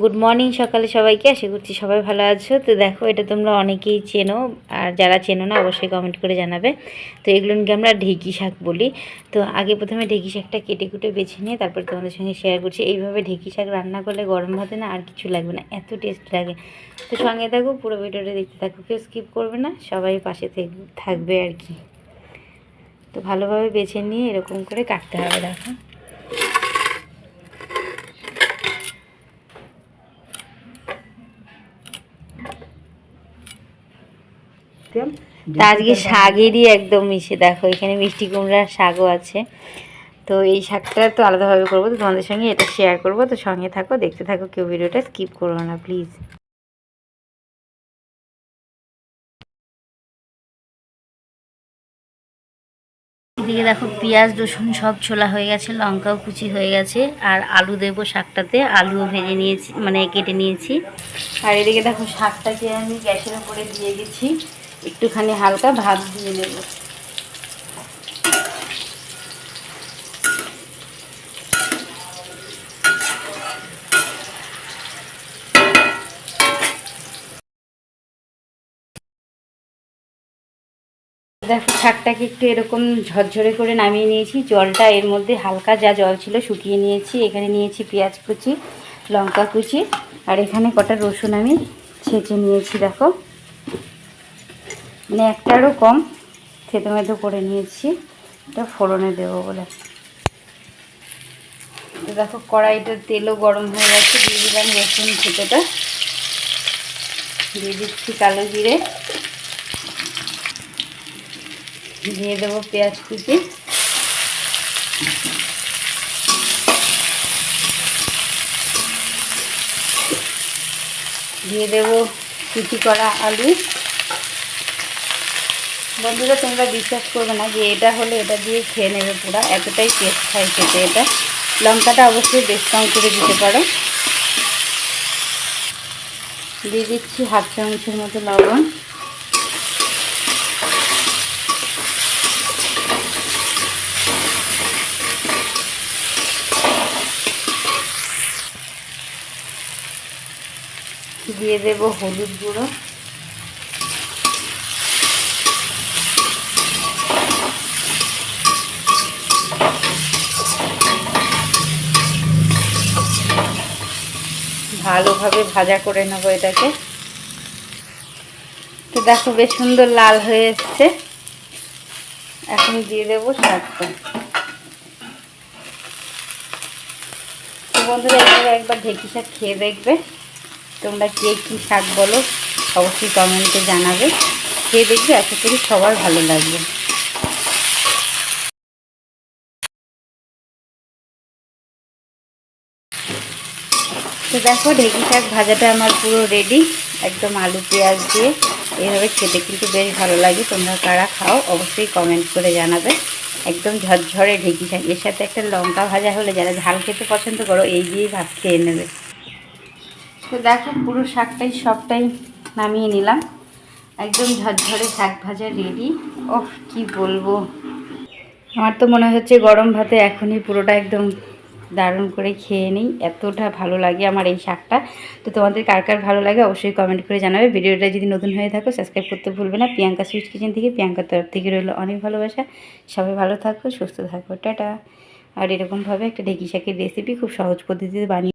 Good morning সকালে সবাইকে, আশা করছি সবাই ভালো আছো। তো দেখো, এটা তোমরা অনেকেই চেনো, আর যারা চেনো না, অবশ্যই কমেন্ট করে জানাবে। তো এগুলোকে আমরা ঢেকি শাক বলি। তো আগে প্রথমে ঢেকি শাকটা কেটে কুটে বেছে নিয়ে, তারপর তোমাদের সঙ্গে শেয়ার করছি। এইভাবে ঢেকি শাক রান্না করলে গরম ভাতে না আর কিছু লাগবে না, এত টেস্ট লাগে। তো সঙ্গে থাকো, পুরো ভিডিওটা দেখতে থাকো, কেউ স্কিপ করবে না, সবাই পাশে থেক- থাকবে আর কি। তো ভালোভাবে বেছে নিয়ে এরকম করে কাটতে হবে, দেখো। তা আজকে শাকেরই একদম মিশে দেখো এখানে মিষ্টি কুমড়ার শাকও আছে। তো এই শাকটা তো আলাদাভাবে করব তো তোমাদের সঙ্গে এটা শেয়ার করব। তো সঙ্গে থাকো দেখতে থাকো কেউ ভিডিওটা স্কিপ করো না প্লিজ এদিকে দেখো পেঁয়াজ রসুন সব ছোলা হয়ে গেছে লঙ্কাও কুচি হয়ে গেছে আর আলু দেবো শাকটাতে। আলুও ভেজে নিয়েছি মানে কেটে নিয়েছি। আর এদিকে দেখো শাকটাকে আমি গ্যাসের উপরে দিয়ে গেছি একটুখানি হালকা ভাত দিয়ে নেব। দেখো, শাকটাকে একটু এরকম ঝরঝরে করে নামিয়ে নিয়েছি। জলটা এর মধ্যে হালকা যা জল ছিল শুকিয়ে নিয়েছি। এখানে নিয়েছি পেঁয়াজ কুচি, লঙ্কা কুচি, আর এখানে কটা রসুন আমি ছেঁচে নিয়েছি, দেখো। মানে একটারও কম। থেতো মেতো করে নিয়েছি। এটা ফোড়নে দেবো বলে। দেখো কড়াইটার তেলও গরম হয়ে গেছে। দিয়ে দিলাম রসুন থেতোটা। দিয়ে দিচ্ছি কালো জিরে। দিয়ে দেবো পেঁয়াজ কুচি। দিয়ে দেবো কুচি করা আলু। বন্ধুরা, তোমরা বিশ্বাস করবে না যে এটা হলে এটা দিয়ে খেয়ে নেবে পুরো। এতটাই টেস্ট হয় খেতে এটা। লঙ্কাটা অবশ্যই বেশ কম করে দিতে পারো। দিয়ে দিচ্ছি হাফ চামচের মতো লবণ। দিয়ে দেব হলুদ গুঁড়ো। ভালোভাবে ভাজা করে নেব এটাকে। তো দেখো বেশ সুন্দর লাল হয়ে এসছে। এখন দিয়ে দেবো শাকটা তো বন্ধুরা এইভাবে একবার ঢেকি শাক খেয়ে দেখবে। তোমরা কে কী শাক বলো, অবশ্যই কমেন্টে জানাবে। খেয়ে দেখবে, আশা করি সবার ভালো লাগবে। তো দেখো, ঢেকি শাক ভাজাটা আমার পুরো রেডি একদম আলু পেঁয়াজ দিয়ে এইভাবে খেতে কিন্তু বেশ ভালো লাগে। তোমরা কারা খাও, অবশ্যই কমেন্ট করে জানাবে। একদম ঝরঝরে ঢেকি শাক। এর সাথে একটা লঙ্কা ভাজা হলে যারা ঝাল খেতে পছন্দ করো, এই দিয়েই ভাত খেয়ে নেবে। তো দেখো, পুরো শাকটাই সবটাই নামিয়ে নিলাম। একদম ঝরঝরে শাক ভাজা রেডি ওহ, কি বলব? আমার তো মনে হচ্ছে গরম ভাতে এখনই পুরোটা একদম দারুণ করে খেয়ে নিই। এতটা ভালো লাগে আমার এই শাকটা। তো তোমাদের কার কার ভালো লাগে অবশ্যই কমেন্ট করে জানাবে। ভিডিওটা যদি নতুন হয়ে থাকো সাবস্ক্রাইব করতে ভুলবে না। প্রিয়াঙ্কা সুইট কিচেন থেকে প্রিয়াঙ্কার তরফ থেকে রইল অনেক ভালোবাসা। সবাই ভালো থাকো, সুস্থ থাকো, টাটা। আর এরকমভাবে একটা ঢেকি শাকের রেসিপি খুব সহজ পদ্ধতিতে বানিয়ে